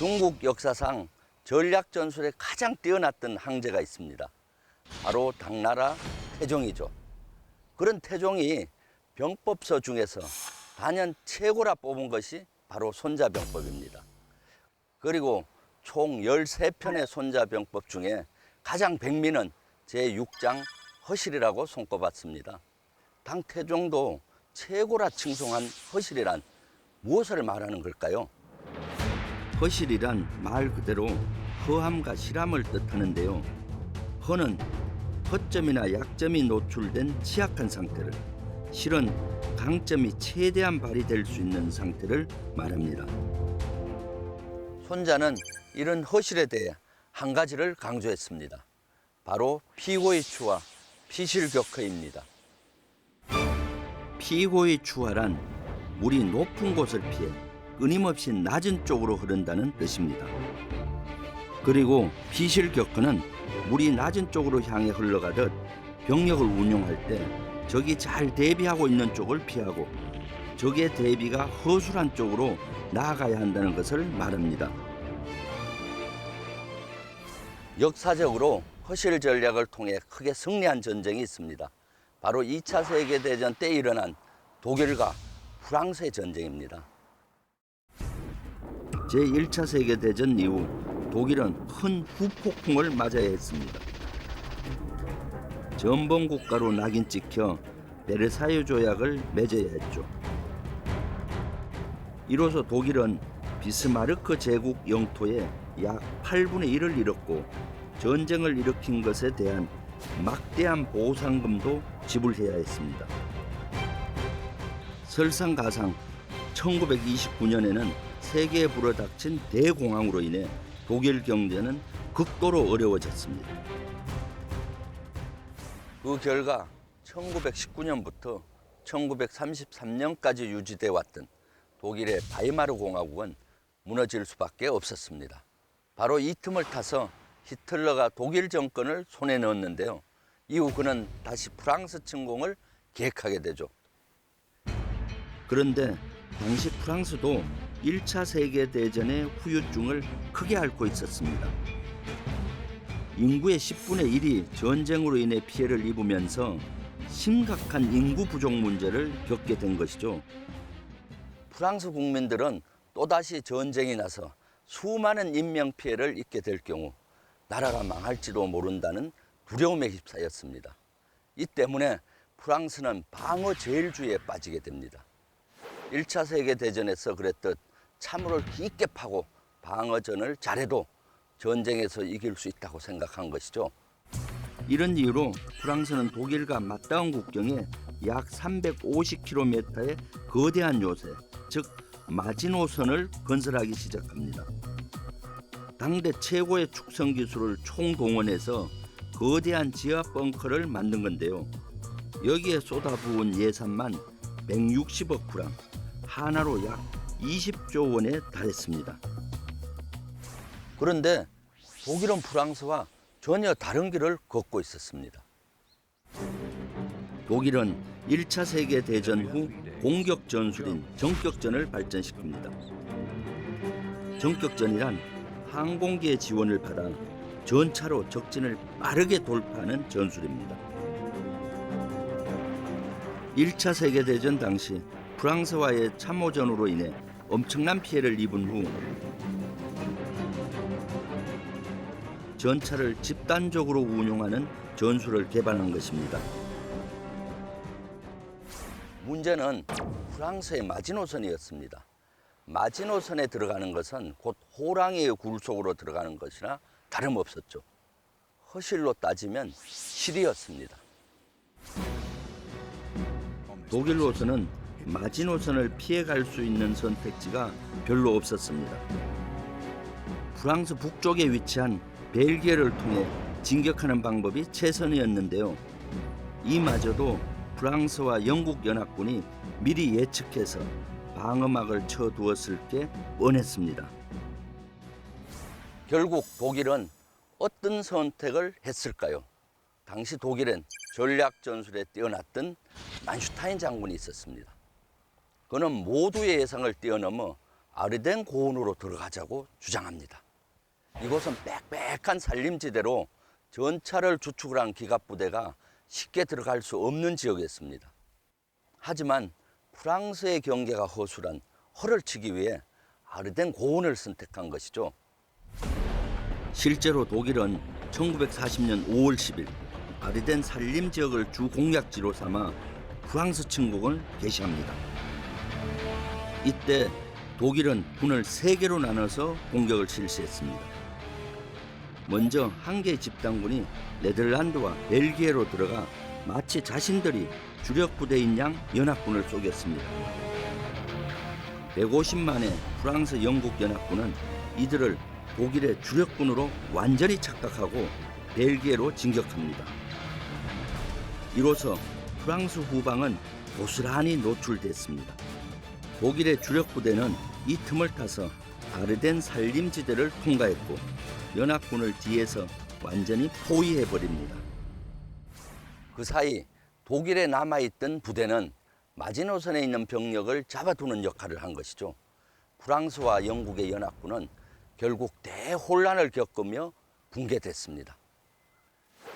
중국 역사상 전략 전술에 가장 뛰어났던 항제가 있습니다. 바로 당나라 태종이죠. 그런 태종이 병법서 중에서 단연 최고라 뽑은 것이 바로 손자병법입니다. 그리고 총 13편의 손자병법 중에 가장 백미는 제6장 허실이라고 손꼽았습니다. 당 태종도 최고라 칭송한 허실이란 무엇을 말하는 걸까요? 허실이란 말 그대로 허함과 실함을 뜻하는데요. 허는 허점이나 약점이 노출된 취약한 상태를, 실은 강점이 최대한 발휘될 수 있는 상태를 말합니다. 손자는 이런 허실에 대해 한 가지를 강조했습니다. 바로 피고의 추와 피실격허입니다. 피고의 추하란 물이 높은 곳을 피해 끊임없이 낮은 쪽으로 흐른다는 뜻입니다. 그리고 피실격허는 물이 낮은 쪽으로 향해 흘러가듯 병력을 운용할 때 적이 잘 대비하고 있는 쪽을 피하고 적의 대비가 허술한 쪽으로 나아가야 한다는 것을 말합니다. 역사적으로 허실 전략을 통해 크게 승리한 전쟁이 있습니다. 바로 2차 세계대전 때 일어난 독일과 프랑스의 전쟁입니다. 제1차 세계대전 이후 독일은 큰 후폭풍을 맞아야 했습니다. 전범 국가로 낙인 찍혀 베르사유 조약을 맺어야 했죠. 이로써 독일은 비스마르크 제국 영토의 약 8분의 1을 잃었고 전쟁을 일으킨 것에 대한 막대한 보상금도 지불해야 했습니다. 설상가상 1929년에는 세계에 불어닥친 대공황으로 인해 독일 경제는 극도로 어려워졌습니다. 그 결과 1919년부터 1933년까지 유지돼 왔던 독일의 바이마르 공화국은 무너질 수밖에 없었습니다. 바로 이 틈을 타서 히틀러가 독일 정권을 손에 넣었는데요. 이후 그는 다시 프랑스 침공을 계획하게 되죠. 그런데 당시 프랑스도 1차 세계대전의 후유증을 크게 앓고 있었습니다. 인구의 10분의 1이 전쟁으로 인해 피해를 입으면서 심각한 인구 부족 문제를 겪게 된 것이죠. 프랑스 국민들은 또다시 전쟁이 나서 수많은 인명 피해를 입게 될 경우 나라가 망할지도 모른다는 두려움에 휩싸였습니다. 이 때문에 프랑스는 방어 제일주의에 빠지게 됩니다. 1차 세계대전에서 그랬듯 참으로 깊게 파고 방어전을 잘해도 전쟁에서 이길 수 있다고 생각한 것이죠. 이런 이유로 프랑스는 독일과 맞닿은 국경에 약 350km의 거대한 요새, 즉 마지노선을 건설하기 시작합니다. 당대 최고의 축성 기술을 총동원해서 거대한 지하 벙커를 만든 건데요. 여기에 쏟아부은 예산만 160억 프랑, 하나로 약 20조 원에 달했습니다. 그런데 독일은 프랑스와 전혀 다른 길을 걷고 있었습니다. 독일은 1차 세계 대전 후 공격 전술인 정격전을 발전시킵니다. 정격전이란 항공기의 지원을 받아 전차로 적진을 빠르게 돌파하는 전술입니다. 1차 세계 대전 당시 프랑스와의 참호전으로 인해 엄청난 피해를 입은 후 전차를 집단적으로 운용하는 전술을 개발한 것입니다. 문제는 프랑스의 마지노선이었습니다. 마지노선에 들어가는 것은 곧 호랑이의 굴 속으로 들어가는 것이나 다름없었죠. 허실로 따지면 실이었습니다. 독일로서는 마지노선을 피해갈 수 있는 선택지가 별로 없었습니다. 프랑스 북쪽에 위치한 벨기에를 통해 진격하는 방법이 최선이었는데요. 이마저도 프랑스와 영국 연합군이 미리 예측해서 방어막을 쳐두었을 게 뻔했습니다. 결국 독일은 어떤 선택을 했을까요? 당시 독일엔 전략 전술에 뛰어났던 만슈타인 장군이 있었습니다. 그는 모두의 예상을 뛰어넘어 아르덴 고원으로 들어가자고 주장합니다. 이곳은 빽빽한 산림지대로 전차를 주축을 한 기갑부대가 쉽게 들어갈 수 없는 지역이었습니다. 하지만 프랑스의 경계가 허술한 허를 치기 위해 아르덴 고원을 선택한 것이죠. 실제로 독일은 1940년 5월 10일 아르덴 산림 지역을 주 공략지로 삼아 프랑스 침공을 개시합니다. 이때 독일은 군을 세 개로 나눠서 공격을 실시했습니다. 먼저 한 개의 집단군이 네덜란드와 벨기에로 들어가 마치 자신들이 주력 부대인 양 연합군을 속였습니다. 150만의 프랑스 영국 연합군은 이들을 독일의 주력군으로 완전히 착각하고 벨기에로 진격합니다. 이로써 프랑스 후방은 고스란히 노출됐습니다. 독일의 주력 부대는 이 틈을 타서 아르덴 산림지대를 통과했고 연합군을 뒤에서 완전히 포위해 버립니다. 그 사이 독일에 남아 있던 부대는 마지노선에 있는 병력을 잡아두는 역할을 한 것이죠. 프랑스와 영국의 연합군은 결국 대혼란을 겪으며 붕괴됐습니다.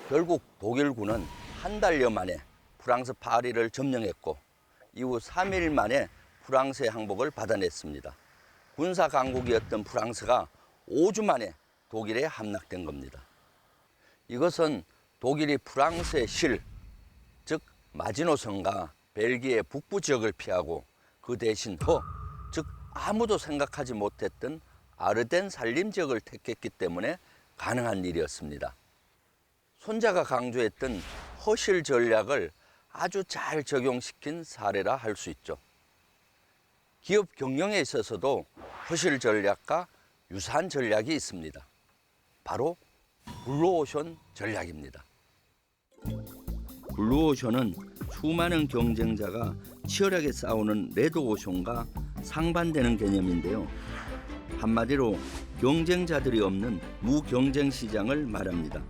결국 독일군은 한 달여 만에 프랑스 파리를 점령했고 이후 3일 만에 프랑스의 항복을 받아냈습니다. 군사 강국이었던 프랑스가 5주 만에 독일에 함락된 겁니다. 이것은 독일이 프랑스의 실, 즉 마지노선과 벨기에 북부 지역을 피하고 그 대신 허, 즉 아무도 생각하지 못했던 아르덴 산림 지역을 택했기 때문에 가능한 일이었습니다. 손자가 강조했던 허실 전략을 아주 잘 적용시킨 사례라 할 수 있죠. 기업 경영에 있어서도 허실 전략과 유사한 전략이 있습니다. 바로 블루오션 전략입니다. 블루오션은 수많은 경쟁자가 치열하게 싸우는 레드오션과 상반되는 개념인데요. 한마디로 경쟁자들이 없는 무경쟁 시장을 말합니다.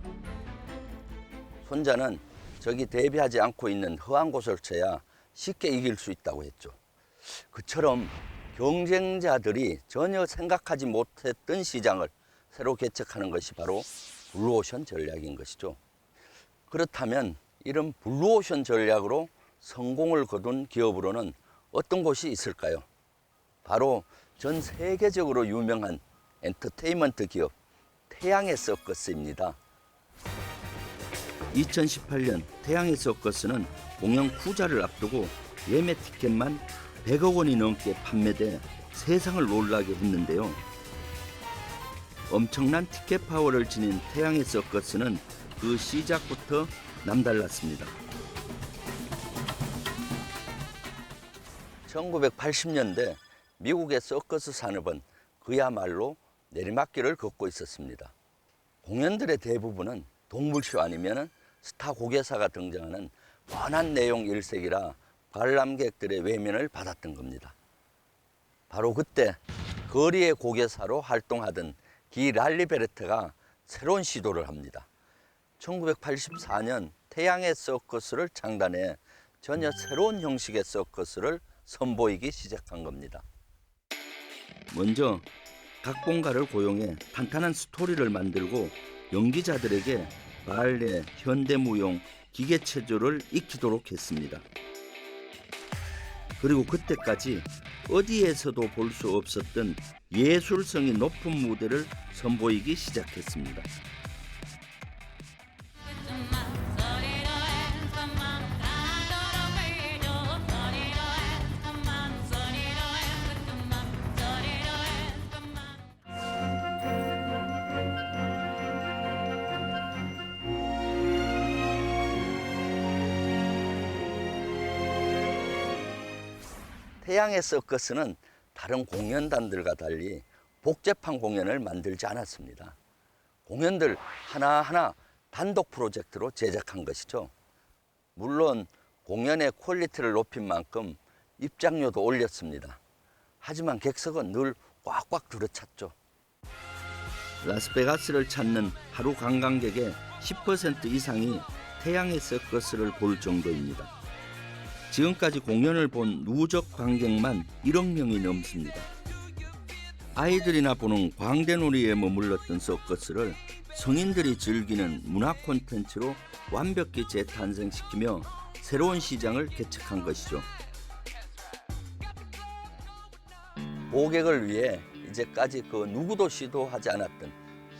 손자는 저기 대비하지 않고 있는 허한 곳을 쳐야 쉽게 이길 수 있다고 했죠. 그처럼 경쟁자들이 전혀 생각하지 못했던 시장을 새로 개척하는 것이 바로 블루오션 전략인 것이죠. 그렇다면 이런 블루오션 전략으로 성공을 거둔 기업으로는 어떤 곳이 있을까요? 바로 전 세계적으로 유명한 엔터테인먼트 기업 태양의 서커스입니다. 2018년 태양의 서커스는 공연 후자를 앞두고 예매 티켓만 100억 원이 넘게 판매돼 세상을 놀라게 했는데요. 엄청난 티켓 파워를 지닌 태양의 서커스는 그 시작부터 남달랐습니다. 1980년대 미국의 서커스 산업은 그야말로 내리막길을 걷고 있었습니다. 공연들의 대부분은 동물쇼 아니면 스타 고개사가 등장하는 뻔한 내용 일색이라 관람객들의 외면을 받았던 겁니다. 바로 그때 거리의 고개사로 활동하던 기 랄리베르트가 새로운 시도를 합니다. 1984년 태양의 서커스를 창단해 전혀 새로운 형식의 서커스를 선보이기 시작한 겁니다. 먼저 각본가를 고용해 탄탄한 스토리를 만들고 연기자들에게 발레, 현대무용, 기계체조를 익히도록 했습니다. 그리고 그때까지 어디에서도 볼 수 없었던 예술성이 높은 무대를 선보이기 시작했습니다. 태양의 서커스는 다른 공연단들과 달리 복잡한 공연을 만들지 않았습니다. 공연들 하나하나 단독 프로젝트로 제작한 것이죠. 물론 공연의 퀄리티를 높인 만큼 입장료도 올렸습니다. 하지만 객석은 늘 꽉꽉 들어찼죠. 라스베가스를 찾는 하루 관광객의 10% 이상이 태양의 서커스를 볼 정도입니다. 지금까지 공연을 본 누적 관객만 1억 명이 넘습니다. 아이들이나 보는 광대놀이에 머물렀던 서커스를 성인들이 즐기는 문화 콘텐츠로 완벽히 재탄생시키며 새로운 시장을 개척한 것이죠. 고객을 위해 이제까지 그 누구도 시도하지 않았던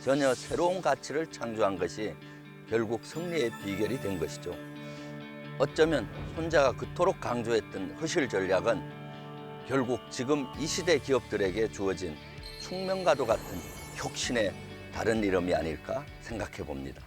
전혀 새로운 가치를 창조한 것이 결국 승리의 비결이 된 것이죠. 어쩌면 손자가 그토록 강조했던 허실 전략은 결국 지금 이 시대 기업들에게 주어진 숙명과도 같은 혁신의 다른 이름이 아닐까 생각해 봅니다.